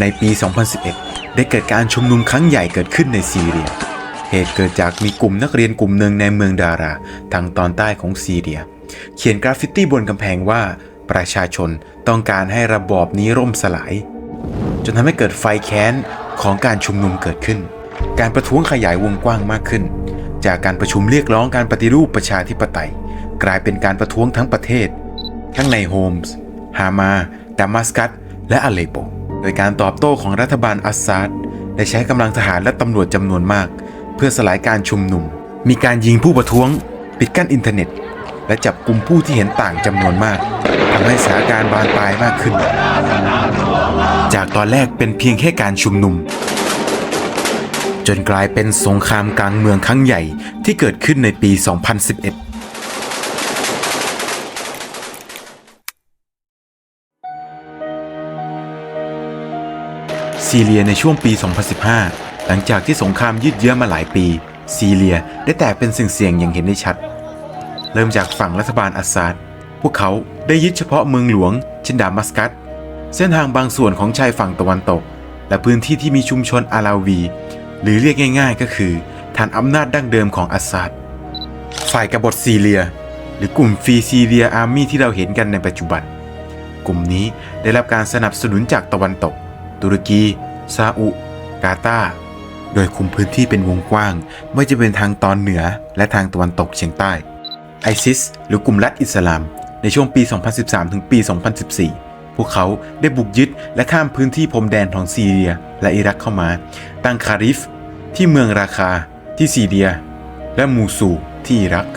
ในปี 2011 ได้เกิดการชุมนุมครั้งใหญ่เกิดขึ้นในซีเรีย เหตุเกิดจากมีกลุ่มนักเรียนกลุ่มหนึ่งในเมืองดารา ทางตอนใต้ของซีเรีย เขียนกราฟฟิตี้บนกำแพงว่าประชาชนต้องการให้ระบอบนี้ร่มสลาย จนทำให้เกิดไฟแค้นของการชุมนุมเกิดขึ้น การประท้วงขยายวงกว้างมากขึ้น จากการประชุมเรียกร้องการปฏิรูปประชาธิปไตย กลายเป็นการประท้วงทั้งประเทศ ทั้งในโฮมส์ ฮามา ดามัสกัส และอาเลโป โดยการตอบโต้ของรัฐบาลอัสซาดได้ใช้กำลังทหารและตำรวจจำนวนมาก เพื่อสลายการชุมนุม มีการยิงผู้ประท้วง ปิดกั้นอินเทอร์เน็ต และจับกลุ่มผู้ที่เห็นต่างจำนวนมากทำให้สถานการณ์บานปลายมากขึ้น จากตอนแรกเป็นเพียงแค่การชุมนุม จนกลายเป็นสงครามกลางเมืองครั้งใหญ่ที่เกิดขึ้นในปี 2011 ซีเรียในช่วงปี 2015 หลังจากที่สงครามยืดเยื้อมาหลายปี ซีเรียได้แตกเป็นสิ่งเสี่ยงอย่างเห็นได้ชัด เริ่มจากฝั่งรัฐบาลอัสซาดพวกเขาได้ยึดเฉพาะเมืองหลวงเช่นดามัสกัส เส้นทางบางส่วนของชายฝั่งตะวันตก และพื้นที่ที่มีชุมชนอาลาวี หรือเรียกง่าย ๆ ก็คือฐานอำนาจดั้งเดิมของอัสซาดฝ่ายกบฏซีเรีย หรือกลุ่มฟรีซีเรียอาร์มี่ที่เราเห็นกันในปัจจุบัน กลุ่มนี้ได้รับการสนับสนุนจากตะวันตก ตุรกี ซาอุกาตาร์โดยคุมพื้นที่เป็นวงกว้าง ไม่ว่าจะเป็นทางตอนเหนือและทางตะวันตกเฉียงใต้ไอซิสหรือกลุ่มรัฐอิสลาม ในช่วงปี 2013 ถึงปี 2014 พวกเขาได้บุกยึดและข้ามพื้นที่พรมแดนของซีเรียและอิรักเข้ามา ตั้งคาริฟ ที่เมืองราคาที่ซีเรีย และมูซูที่อิรัก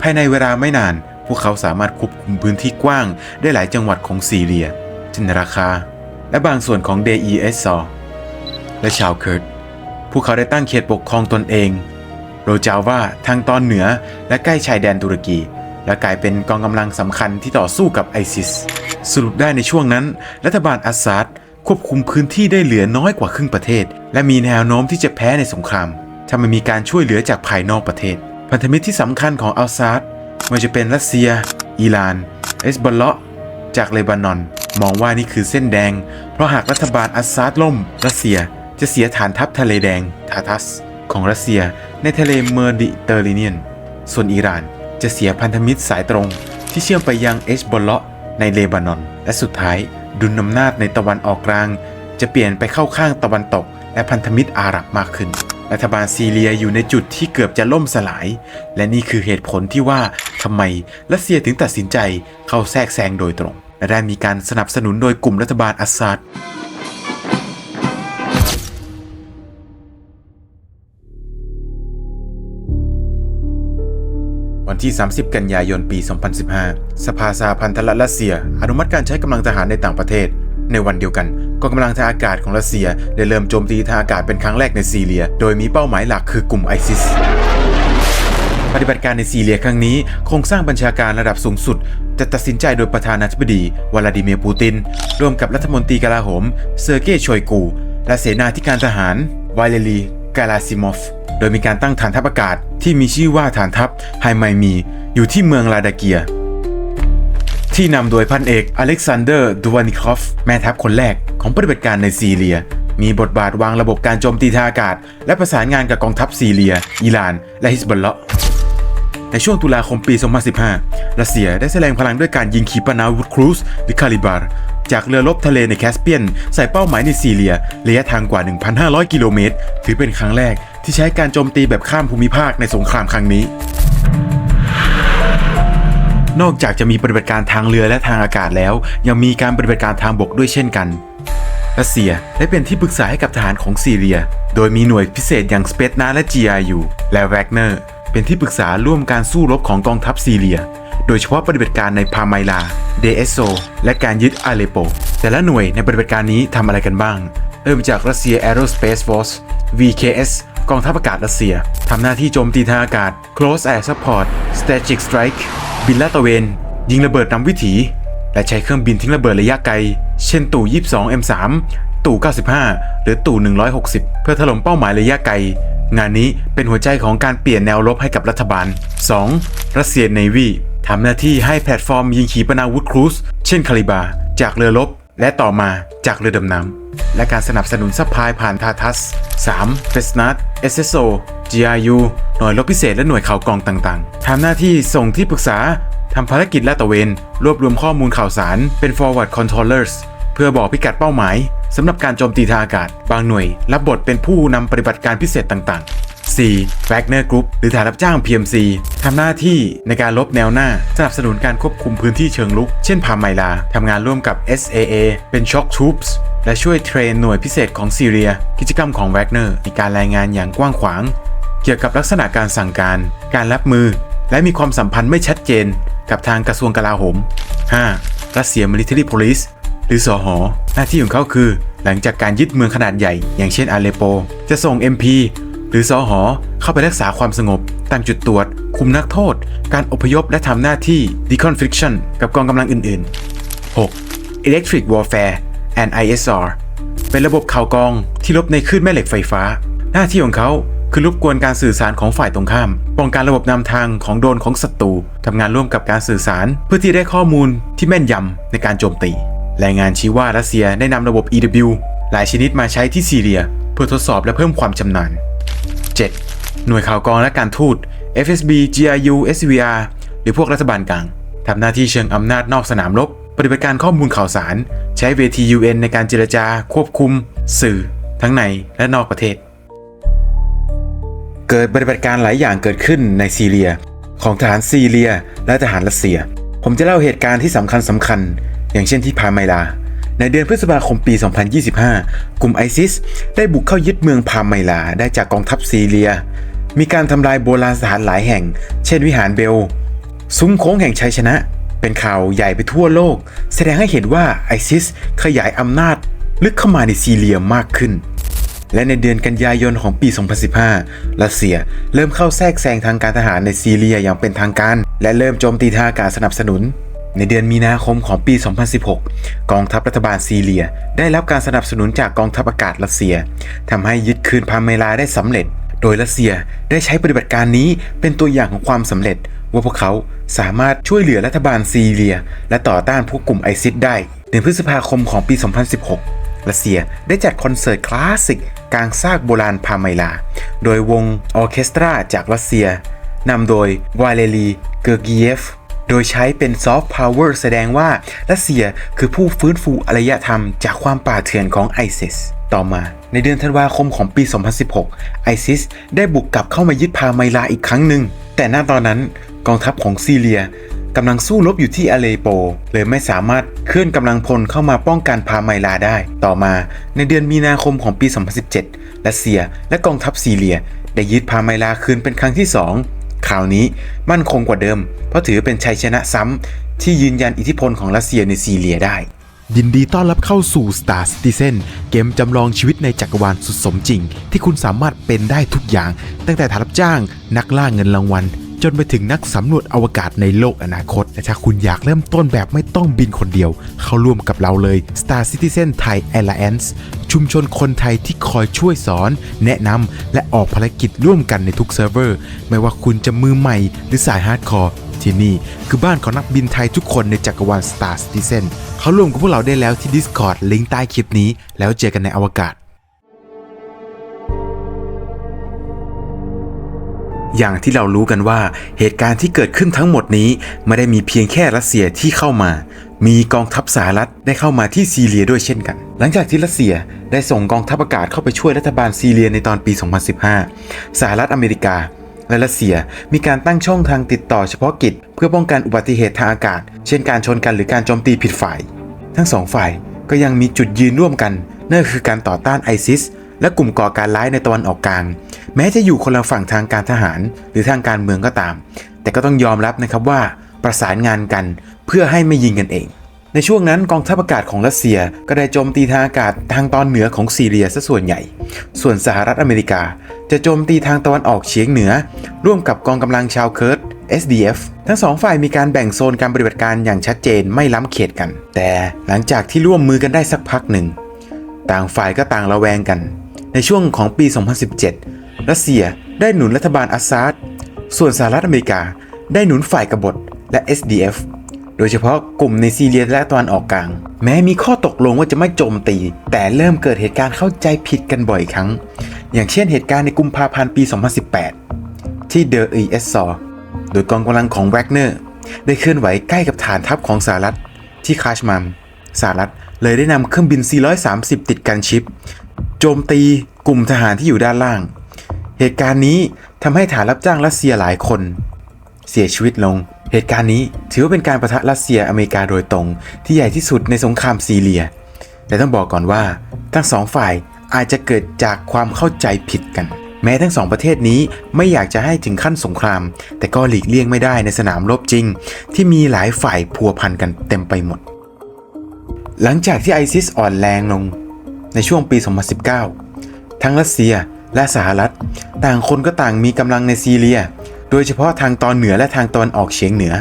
ภายในเวลาไม่นาน พวกเขาสามารถควบคุมพื้นที่กว้างได้หลายจังหวัดของซีเรีย เช่นราคา และบางส่วนของเดอีเอสซอ และชาวเคิร์ดพวกเขาได้ตั้งเขตปกครองตนเอง โรจาวาทางตอนเหนือและใกล้ชายแดนตุรกี และกลายเป็นกองกำลังสำคัญที่ต่อสู้กับไอซิส สรุปได้ในช่วงนั้น รัฐบาลอัสซาดควบคุมพื้นที่ได้เหลือน้อยกว่าครึ่งประเทศ และมีแนวโน้มที่จะแพ้ในสงครามถ้าไม่มีการช่วยเหลือจากภายนอกประเทศ พันธมิตรที่สำคัญของอัลซาดไมันจะเป็นรัสเซีย อิหร่าน เอสบอลเลาะจากเลบานอน มองว่านี่คือเส้นแดง เพราะหากรัฐบาลอัสซาดล่ม รัสเซีย จะเสียฐานทัพทะเลแดงทาทัส ของรัสเซียในทะเลเมอร์ดิเตอร์เรเนียน ส่วนอิหร่านจะเสียพันธมิตรสายตรง ที่เชื่อมไปยังเอชบอลเลาะในเลบานอน และสุดท้ายดุลอำนาจในตะวันออกกลาง จะเปลี่ยนไปเข้าข้างตะวันตก และพันธมิตรอาหรับมากขึ้น รัฐบาลซีเรียอยู่ในจุดที่เกือบจะล่มสลาย และนี่คือเหตุผลที่ว่าทำไมรัสเซียถึงตัดสินใจเข้าแทรกแซงโดยตรงและได้มีการสนับสนุนโดยกลุ่มรัฐบาลอัสซาด วันที่ 30 กันยายนปี 2015 สภาสหพันธรัฐรัสเซีย อนุมัติการใช้กำลังทหารในต่างประเทศ ในวันเดียวกันกองกำลังทางอากาศของรัสเซียได้เริ่มโจมตีทางอากาศเป็นครั้งแรกในซีเรีย โดยมีเป้าหมายหลักคือกลุ่มไอซิสปฏิบัติการในซีเรียครั้งนี้โครงสร้างบัญชาการระดับสูงสุด จะตัดสินใจโดยประธานาธิบดี วลาดิเมียร์ปูติน ร่วมกับรัฐมนตรีกลาโหม เซอร์เกย์ชอยกู และเสนาธิการทหาร วาเลรีกาลาซิมอฟ โดยมีการตั้งฐานทัพอากาศที่มีชื่อว่าฐานทัพไฮไมมีอยู่ที่เมืองลาดาเกีย ที่นำโดยพันเอกอเล็กซานเดอร์ดูวานิคอฟแม่ทัพคนแรกของปฏิบัติการในซีเรีย มีบทบาทวางระบบการโจมตีทางอากาศ และประสานงานกับกองทัพซีเรีย อิหร่าน และฮิสบอลเลาะในช่วงตุลาคมปี 2015 รัสเซียได้แสดงพลังด้วยการยิงขีปนาวุธครูซหรือคาลิบาร์จากเรือรบทะเลในแคสเปียน ใส่เป้าหมายในซีเรีย ระยะทางกว่า 1,500 กิโลเมตร ถือเป็นครั้งแรก ที่ใช้การโจมตีแบบข้ามภูมิภาคในสงครามครั้งนี้ นอกจากจะมีปฏิบัติการทางเรือและทางอากาศแล้ว ยังมีการปฏิบัติการทางบกด้วยเช่นกันรัสเซียได้เป็นที่ปรึกษาให้กับทหารของซีเรีย โดยมีหน่วยพิเศษอย่างสเปตนาและ GRU และแวกเนอร์เป็นที่ปรึกษาร่วมการสู้รบของกองทัพซีเรีย โดยเฉพาะปฏิบัติการในพาไมลา เดเอสโซ และการยึดอาเลโป แต่ละหน่วยในปฏิบัติการนี้ทำอะไรกันบ้าง เริ่มจากรัสเซีย Aerospace Force VKS กองทัพอากาศรัสเซียทำหน้าที่โจมตีทางอากาศ Close Air Support Strategic Strike บินลาดตระเวน ยิงระเบิดนำวิถี และใช้เครื่องบินทิ้งระเบิดระยะไกล เช่นตู่ 22 M3 ตู่ 95 หรือตู่ 160 เพื่อถล่มเป้าหมายระยะไกล งานนี้เป็นหัวใจของการเปลี่ยนแนวรบให้กับรัฐบาล 2. รัสเซียเนวีทำหน้าที่ให้แพลตฟอร์มยิงขีปนาวุธครูซเช่นคาลิบา จากเรือรบและต่อมา จากเรือดำน้ำ และการสนับสนุนซัพพลายผ่านทาทัส 3. เฟสนัท SSO GRU หน่วยรบพิเศษและหน่วยข่าวกองต่างๆ ทำหน้าที่ส่งที่ปรึกษาทำภารกิจและตระเวน รวบรวมข้อมูลข่าวสารเป็น forward controllers เพื่อบอกพิกัดเป้าหมายสำหรับการโจมตีทางอากาศ บางหน่วยรับบทเป็นผู้นำปฏิบัติการพิเศษต่างๆ 4. Wagner Group หรือฐานรับจ้าง PMC ทำหน้าที่ในการลบแนวหน้า สนับสนุนการควบคุมพื้นที่เชิงลุก เช่นพาไมลาทำงานร่วมกับ SAA เป็น Shock Troops และช่วยเทรนหน่วยพิเศษของซีเรีย กิจกรรมของ Wagner มีการรายงานอย่างกว้างขวาง เกี่ยวกับลักษณะการสั่งการ การรับมือ และมีความสัมพันธ์ไม่ชัดเจน กับทางกระทรวงกลาโหม 5. รัสเซีย Military Police หรือสอหอ หน้าที่ของเขาคือ หลังจากการยึดเมืองขนาดใหญ่ อย่างเช่นอาเลโป จะส่ง MP หรือสอหอเข้าไปรักษาความสงบตั้งจุดตรวจ คุมนักโทษ การอพยพและทำหน้าที่ deconfliction กับกองกำลังอื่นๆ 6. Electric Warfare and ISR เป็นระบบข่าวกองที่ลบในคลื่นแม่เหล็กไฟฟ้า หน้าที่ของเขาคือรบกวนการสื่อสารของฝ่ายตรงข้าม ป้องกันระบบนำทางของโดนของศัตรูทำงานร่วมกับการสื่อสาร เพื่อที่ได้ข้อมูลที่แม่นยำในการโจมตี รายงานชี้ว่ารัสเซียได้นำระบบ EW หลายชนิดมาใช้ที่ซีเรีย เพื่อทดสอบและเพิ่มความชำนาญ 7. หน่วยข่าวกรองและการทูต FSB GRU SVR หรือพวกรัฐบาลกลางทำหน้าที่เชิงอำนาจนอกสนามรบ ปฏิบัติการข้อมูลข่าวสาร ใช้เวที UN ในการเจรจา ควบคุม สื่อ ทั้งในและนอกประเทศ เกิดปฏิบัติการหลายอย่างเกิดขึ้นในซีเรีย ของทหารซีเรีย และทหารรัสเซีย ผมจะเล่าเหตุการณ์ที่สำคัญสำคัญ อย่างเช่นที่พาไมลา ในเดือนพฤษภาคมปี 2025 กลุ่มไอซิสได้บุกเข้ายึดเมืองพาไมลาได้จากกองทัพซีเรีย มีการทำลายโบราณสถานหลายแห่ง เช่นวิหารเบล ซุ้มโค้งแห่งชัยชนะ เป็นข่าวใหญ่ไปทั่วโลก แสดงให้เห็นว่าไอซิสขยายอำนาจลึกเข้ามาในซีเรียมากขึ้น และในเดือนกันยายนของปี 2015 รัสเซียเริ่มเข้าแทรกแซงทางการทหารในซีเรียอย่างเป็นทางการ และเริ่มโจมตีทางอากาศสนับสนุน ในเดือนมีนาคมของปี 2016 กองทัพรัฐบาลซีเรีย ได้รับการสนับสนุนจากกองทัพอากาศรัสเซียทำให้ยึดคืนพาเมลาได้สำเร็จ โดยรัสเซียได้ใช้ปฏิบัติการนี้เป็นตัวอย่างของความสำเร็จ ว่าพวกเขาสามารถช่วยเหลือรัฐบาลซีเรีย และต่อต้านพวกกลุ่มไอซิสได้เดือนพฤษภาคมของปี 2016 รัสเซียได้จัดคอนเสิร์ตคลาสสิกกลางซากโบราณพาไมลา โดยวงออเคสตราจากรัสเซียนำโดยวาเลรี เกอร์กีเยฟ โดยใช้เป็นซอฟต์พาวเวอร์แสดงว่ารัสเซียคือผู้ฟื้นฟูอารยธรรมจากความป่าเถื่อนของไอซิสต่อมา ในเดือนธันวาคมของปี 2016 ไอซิสได้บุกกลับเข้ามายึดพาไมลาอีกครั้งหนึ่ง แต่ณตอนนั้นกองทัพของซีเรียกำลังสู้รบอยู่ที่อาเลโป เลยไม่สามารถเคลื่อนกำลังพลเข้ามาป้องกันพาไมลาได้ ต่อมาในเดือนมีนาคมของปี 2017 รัสเซียและกองทัพซีเรีย ได้ยึดพาไมลาคืนเป็นครั้งที่สอง คราวนี้มั่นคงกว่าเดิม เพราะถือเป็นชัยชนะซ้ำที่ยืนยันอิทธิพลของรัสเซียในซีเรียได้ ยินดีต้อนรับเข้าสู่ Star Citizen เกมจำลองชีวิตในจักรวาลสุดสมจริง ที่คุณสามารถเป็นได้ทุกอย่าง ตั้งแต่ถารับจ้างนักล่าเงินรางวัล จนไปถึงนักสำรวจอวกาศในโลกอนาคตและถ้าคุณอยากเริ่มต้นแบบไม่ต้องบินคนเดียว เข้าร่วมกับเราเลย Star Citizen Thai Alliance ชุมชนคนไทยที่คอยช่วยสอน แนะนำและออกภารกิจร่วมกันในทุกเซิร์ฟเวอร์ ไม่ว่าคุณจะมือใหม่หรือสายฮาร์ดคอร์ที่นี่คือบ้านของนักบินไทยทุกคนในจักรวาล Star Citizen เขาร่วมกับพวกเราได้แล้วที่ Discord ลิงก์ใต้คลิปนี้ แล้วเจอกันในอวกาศ อย่างที่เรารู้กันว่าเหตุการณ์ที่เกิดขึ้นทั้งหมดนี้ ไม่ได้มีเพียงแค่รัสเซียที่เข้ามา มีกองทัพสหรัฐได้เข้ามาที่ซีเรียด้วยเช่นกัน หลังจากที่รัสเซียได้ส่งกองทัพอากาศเข้าไปช่วยรัฐบาลซีเรียในตอนปี 2015 สหรัฐอเมริกา และรัสเซียมีการตั้งช่องทางติดต่อเฉพาะกิจ เพื่อป้องกันอุบัติเหตุทางอากาศ เช่นการชนกันหรือการโจมตีผิดฝ่าย ทั้งสองฝ่ายก็ยังมีจุดยืนร่วมกันนั่นคือการต่อต้านไอซิสและกลุ่มก่อการร้ายในตะวันออกกลาง แม้จะอยู่คนละฝั่งทางการทหารหรือทางการเมืองก็ตาม แต่ก็ต้องยอมรับนะครับว่าประสานงานกันเพื่อให้ไม่ยิงกันเอง ในช่วงนั้นกองทัพอากาศของรัสเซียก็ได้โจมตีทางอากาศทางตอนเหนือของซีเรียซะส่วนใหญ่ ส่วนสหรัฐอเมริกา จะโจมตีทางตะวันออกเฉียงเหนือ ร่วมกับกองกำลังชาวเคิร์ด SDF ทั้งสองฝ่ายมีการแบ่งโซนการปฏิบัติการอย่างชัดเจนไม่ล้ำเขตกัน แต่หลังจากที่ร่วมมือกันได้สักพักหนึ่ง ต่างฝ่ายก็ต่างระแวงกัน ในช่วงของปี 2017 รัสเซียได้หนุนรัฐบาลอาซาดส่วนสหรัฐอเมริกาได้หนุนฝ่ายกบฏและ SDF โดยเฉพาะกลุ่มในซีเรียและตะวันออกกลาง แม้มีข้อตกลงว่าจะไม่โจมตี แต่เริ่มเกิดเหตุการณ์เข้าใจผิดกันบ่อยครั้ง อย่างเช่นเหตุการณ์ในกุมภาพันธ์ปี 2018 ที่เดอ e เอสซอโดยกองกำลังของแวกเนอร์ได้เคลื่อนไหวใกล้กับฐานทัพของสหรัฐที่คาชมัมสหรัฐเลยได้นำเครื่องบิน 430 ติดกันชิป โจมตีกลุ่มทหารที่อยู่ด้านล่าง เหตุการณ์นี้ทำให้ฐานรับจ้างรัสเซียหลายคน เสียชีวิตลง เหตุการณ์นี้ถือว่าเป็นการประทะรัสเซียอเมริกาโดยตรง ที่ใหญ่ที่สุดในสงครามซีเรีย แต่ต้องบอกก่อนว่า ทั้งสองฝ่ายอาจจะเกิดจากความเข้าใจผิดกัน แม้ทั้งสองประเทศนี้ไม่อยากจะให้ถึงขั้นสงคราม แต่ก็หลีกเลี่ยงไม่ได้ในสนามรบจริง ที่มีหลายฝ่ายพัวพันกันเต็มไปหมด หลังจากที่ไอซิสอ่อนแรงลงในช่วงปี 2019 ทั้งรัสเซีย และสหรัฐ ต่างคนก็ต่างมีกำลังในซีเรีย โดยเฉพาะทางตอนเหนือและทางตอนออกเฉียงเหนือ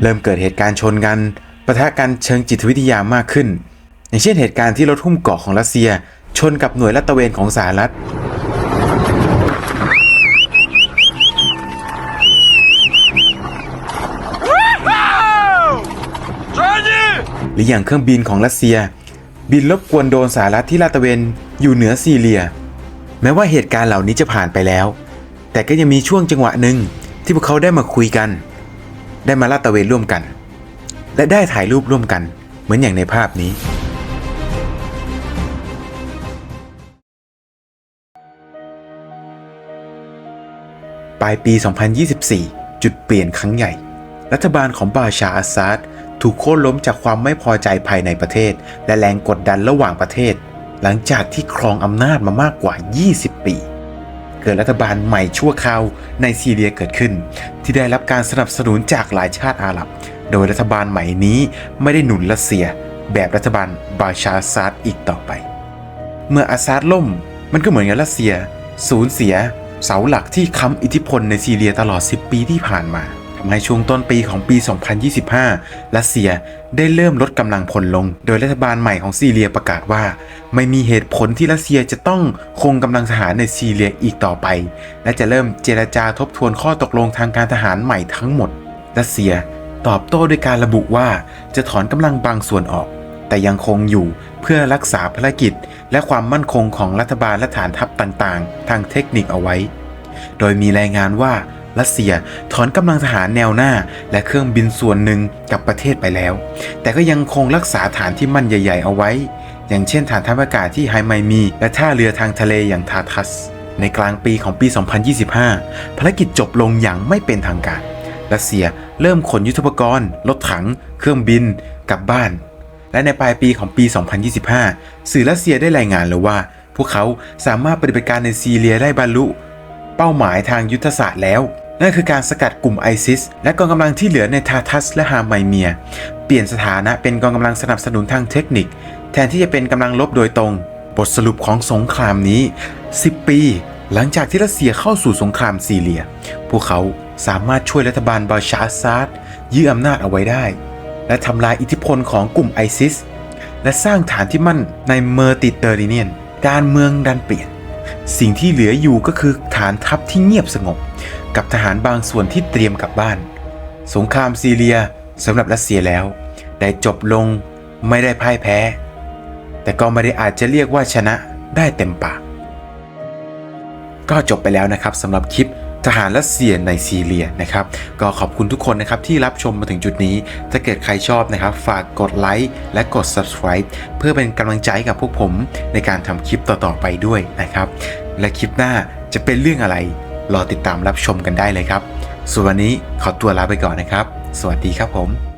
เริ่มเกิดเหตุการณ์ชนกันปะทะกันเชิงจิตวิทยามากขึ้น อย่างเช่นเหตุการณ์ที่รถหุ้มเกาะของรัสเซีย ชนกับหน่วยลาดตระเวนของสหรัฐหรืออย่างเครื่องบินของรัสเซีย บินรบกวนโดนสหรัฐที่ลาดตระเวนอยู่เหนือซีเรีย แม้ว่าเหตุการณ์เหล่านี้จะผ่านไปแล้ว แต่ก็ยังมีช่วงจังหวะหนึ่งที่พวกเขาได้มาคุยกัน ได้มาลาดตะเวนร่วมกัน และได้ถ่ายรูปร่วมกัน เหมือนอย่างในภาพนี้ ปลายปี 2024 จุดเปลี่ยนครั้งใหญ่ รัฐบาลของบาชาอาซาดถูกโค่นล้มจากความไม่พอใจภายในประเทศ และแรงกดดันระหว่างประเทศ หลังจากที่ครองอำนาจมามากกว่า 20 ปี เกิดรัฐบาลใหม่ชั่วคราวในซีเรียเกิดขึ้น ที่ได้รับการสนับสนุนจากหลายชาติอาหรับ โดยรัฐบาลใหม่นี้ไม่ได้หนุนรัสเซีย แบบรัฐบาลบาชาซาดอีกต่อไป เมื่ออาซาดล่มมันก็เหมือนกับรัสเซีย สูญเสีย เสาหลักที่ค้ำอิทธิพลในซีเรียตลอด 10 ปีที่ผ่านมา ให้ช่วงต้นปีของปี 2025 รัสเซียได้เริ่มลดกำลังพลลง โดยรัฐบาลใหม่ของซีเรียประกาศว่า ไม่มีเหตุผลที่รัสเซียจะต้องคงกำลังทหารในซีเรียอีกต่อไป และจะเริ่มเจรจาทบทวนข้อตกลงทางการทหารใหม่ทั้งหมด รัสเซียตอบโต้ด้วยการระบุว่าจะถอนกำลังบางส่วนออก แต่ยังคงอยู่เพื่อรักษาภารกิจ และความมั่นคงของรัฐบาลและฐานทัพต่างๆ ทางเทคนิคเอาไว้ โดยมีรายงานว่า รัสเซียถอนกำลังทหารแนวหน้า และเครื่องบินส่วนหนึ่งกับประเทศไปแล้ว แต่ก็ยังคงรักษาฐานที่มั่นใหญ่ ๆ เอาไว้ อย่างเช่นฐานทัพอากาศที่ไฮไมมี และท่าเรือทางทะเลอย่างทาทัส ในกลางปีของปี 2025 ภารกิจจบลงอย่างไม่เป็นทางการ รัสเซียเริ่มขนยุทธปกรณ์ รถถัง เครื่องบิน กลับบ้าน และในปลายปีของปี 2025 สื่อรัสเซียได้รายงานแล้วว่า พวกเขาสามารถปฏิบัติการในซีเรียได้บรรลุเป้าหมายทางยุทธศาสตร์แล้ว นั่นคือการสกัดกลุ่มไอซิสและกองกำลังที่เหลือในทาทัสและฮาไมเมีย เปลี่ยนสถานะเป็นกองกำลังสนับสนุนทางเทคนิค แทนที่จะเป็นกำลังลบโดยตรง บทสรุปของสงครามนี้ 10 ปี หลังจากที่รัสเซียเข้าสู่สงครามซีเรีย พวกเขาสามารถช่วยรัฐบาลบาชาร์ซาดยื้ออำนาจเอาไว้ได้ และทำลายอิทธิพลของกลุ่มไอซิสและสร้างฐานที่มั่นในเมอร์ติเตอร์เรเนียน การเมืองดันเปลี่ยน สิ่งที่เหลืออยู่ก็คือฐานทัพที่เงียบสงบ กับทหารบางส่วนที่เตรียมกลับบ้าน สงครามซีเรียสำหรับรัสเซียแล้ว ได้จบลงไม่ได้พ่ายแพ้ แต่ก็ไม่ได้อาจจะเรียกว่าชนะได้เต็มปาก ก็จบไปแล้วนะครับสำหรับคลิป ทหารรัสเซียในซีเรียนะครับก็ขอบคุณทุกคนนะครับที่รับชมมาถึงจุดนี้ ถ้าเกิดใครชอบนะครับ ฝากกดไลค์และกด subscribe เพื่อเป็นกำลังใจกับพวกผมในการทำคลิปต่อๆไปด้วยนะครับ และคลิปหน้าจะเป็นเรื่องอะไร รอติดตามรับชมกันได้เลยครับส่วนวันนี้ขอตัวลาไปก่อนนะครับ สวัสดีครับผม